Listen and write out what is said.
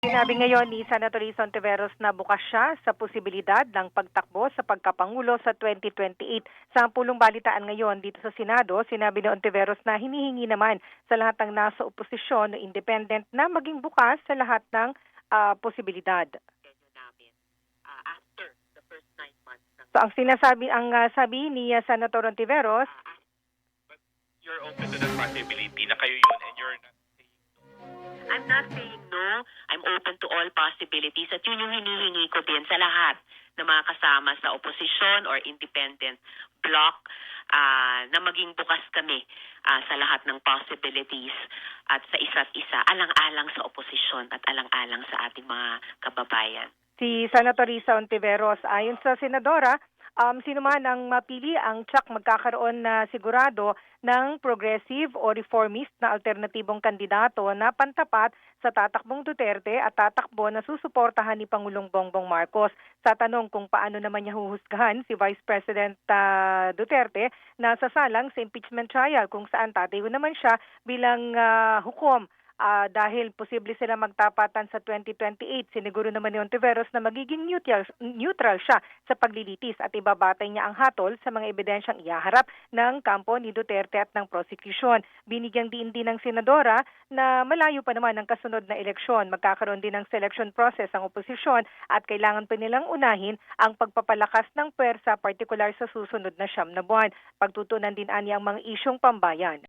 Sinabi ngayon ni Senator Ontiveros na bukas siya sa posibilidad ng pagtakbo sa pagkapangulo sa 2028. Sa pulong balitaan ngayon dito sa Senado, sinabi ni Ontiveros na hinihingi naman sa lahat ng nasa oposisyon o independent na maging bukas sa lahat ng posibilidad. uh, the ng So ang sinasabi ang ah, sabi ni ah, Senator Ontiveros, you're open to that possibility na kayo yun and you're not saying I'm not saying I'm open to all possibilities at yun yung hinihingi ko din sa lahat ng mga kasama sa opposition or independent bloc ah, na maging bukas kami ah, sa lahat ng possibilities at sa isa't isa, alang-alang sa opposition at alang-alang sa ating mga kababayan. si Senator Risa Ontiveros. Ayon sa senadora, um, sino man ang mapili ang tsak magkakaroon na sigurado ng progressive o reformist na alternatibong kandidato na pantapat sa tatakbong Duterte at tatakbo na susuportahan ni Pangulong Bongbong Marcos. Sa tanong kung paano naman niya huhusgahan si Vice President ah, Duterte na sasalang sa impeachment trial kung saan tatayo naman siya bilang ah, hukom Ah, dahil posible sila magtapatan sa 2028. Siniguro naman ni Ontiveros na magiging neutral, neutral siya sa paglilitis at ibabatay niya ang hatol sa mga ebidensyang ihaharap ng kampo ni Duterte at ng prosecution. Binigyang diin din ng senadora na malayo pa naman ang kasunod na eleksyon. Magkakaroon din ng selection process ang oposisyon at kailangan pa nilang unahin ang pagpapalakas ng pwersa partikular sa susunod na siyam na buwan. Pagtutunan din ani ang mga isyong pambayan.